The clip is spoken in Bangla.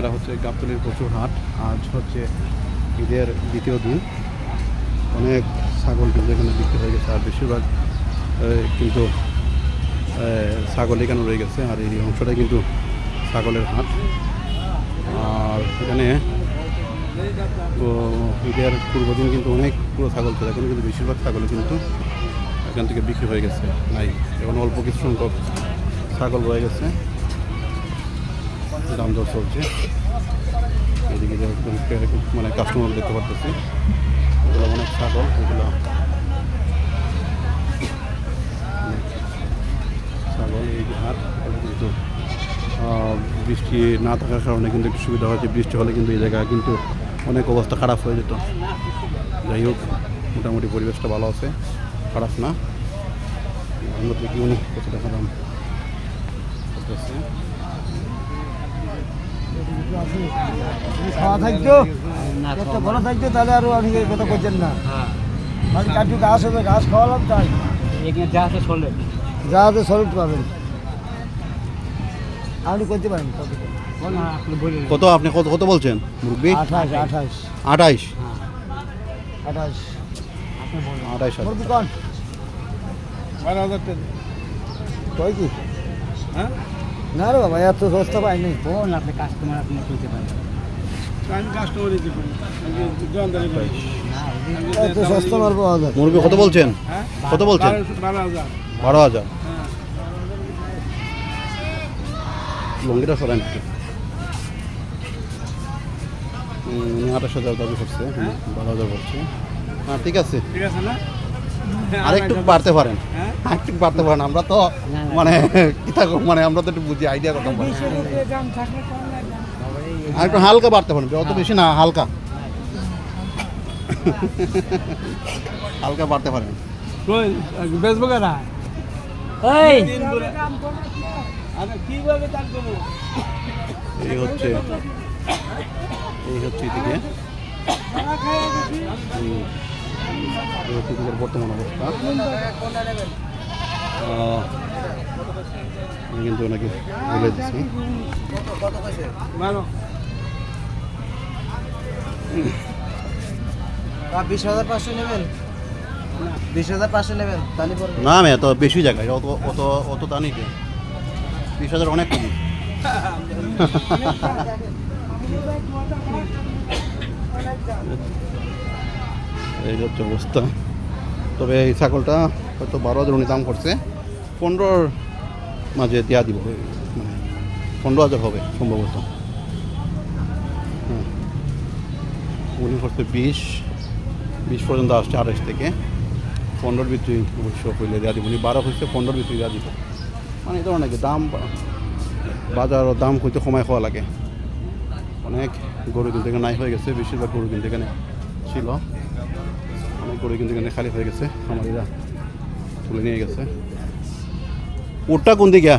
এটা হচ্ছে গাবতলির প্রচুর হাট। আজ হচ্ছে ঈদের দ্বিতীয় দিন। অনেক ছাগল কিন্তু এখানে বিক্রি হয়ে গেছে। আর বেশিরভাগ কিন্তু ছাগল এখানে রয়ে গেছে। আর এই অংশটা কিন্তু ছাগলের হাট। আর এখানে, ও, ঈদের পূর্বদিন কিন্তু অনেক পুরো ছাগল ছিল এখন কিন্তু বেশিরভাগ ছাগল কিন্তু এখান থেকে বিক্রি হয়ে গেছে। নাই, এখন অল্প কিছু সংখ্যক ছাগল রয়ে গেছে। দাম দর চলছে। এদিকে মানে কাস্টমার দেখতে পারতেছি। এগুলো অনেক ছাগল, এগুলো ছাগল, এই হাট কিন্তু বৃষ্টি না থাকার কারণে কিন্তু একটু সুবিধা হয়েছে। বৃষ্টি হলে কিন্তু এই জায়গায় কিন্তু অনেক অবস্থা খারাপ হয়ে যেত। যাই হোক, মোটামুটি পরিবেশটা ভালো আছে। খারাপ না। আমরা দেখি উনি কত টাকা দাম করতেছে খাওয়া থাকতো একটা ভালো থাকতো তাহলে আরও অনেক কথা করছেন না। মানে কাটু ঘাস হবে ঘাস খাওয়ালাম তাই। এখানে যা আছে যা আছে সলিড পাবেন। আপনি করতে পারেন কত আপনি কত কত কত বলছেন? মুরব্বী? আঠাশ আঠাশ। আঠাইশ আঠাশ? আপনি বললেন আঠাইশ মোর হাজার বারো হাজার টাকা। কয় কি? হ্যাঁ? না রে বাবা এত সস্তা পাই নাই। কোন আপনি কাস্টমার আপনি করতে পারেন? আমি কাস্টমার দিতে পারি। আমি দোকানদারি করি। এত সস্তা মার পাওয়া যায়। কত বলছেন? হ্যাঁ? কত বলছেন? বারো- হাজার। হ্যাঁ। লঙ্গিটা সরান আঠাশ হাজার দাবি করছে। উনি বারো হাজার বলছে। হ্যাঁ ঠিক আছে। ঠিক আছে না? আর একটু বাড়তে পারেন। হ্যাঁ আর বাড়তে পারেন আমরা তো মানে কি থাকব মানে আমরা তো একটু বুঝি আইডিয়া করতাম পারি আর একটু হালকা বাড়তে পারেন অত বেশি না হালকা। হালকা বাড়তে পারেন। বেচবো কেনা? এই হচ্ছে এই হচ্ছে এদিকে। এদিকের বর্তমান অবস্থা। আমি কিন্তু ওনাকে বলে দিচ্ছি বিশ হাজার পাঁচশো নেবেন? বিশ হাজার পাঁচশো নেবেন তাহলে পরে। না আমি এত বেশি জায়গায় অত অত অত তা বিশ হাজার অনেক কম। এই হচ্ছে অবস্থা তবে এই ছাগলটা হয়তো বারো হাজার দাম করছে। পনেরোর মাঝে দেওয়া দিব। মানে পনেরো হাজার হবে সম্ভবত। হ্যাঁ। উনি করছে বিশ। বিশ পর্যন্ত আসছে আঠাশ থেকে। পনেরোর ভিতরে অবশ্য হইলে দেওয়া দিব। উনি বারো হচ্ছে পনেরোর ভিতরে দেওয়া দিব। মানে এই ধরনের দাম বা- বাজার দাম হইতে সময় খাওয়া লাগে। অনেক গরু কিন্তু নাই হয়ে গেছে, বেশিরভাগ গরু কিন্তু এখানে ছিল। অনেক গরু কিন্তু এখানে খালি হয়ে গেছে। আমাদেরা তুলে নিয়ে গেছে। ওটা কোন দিকে?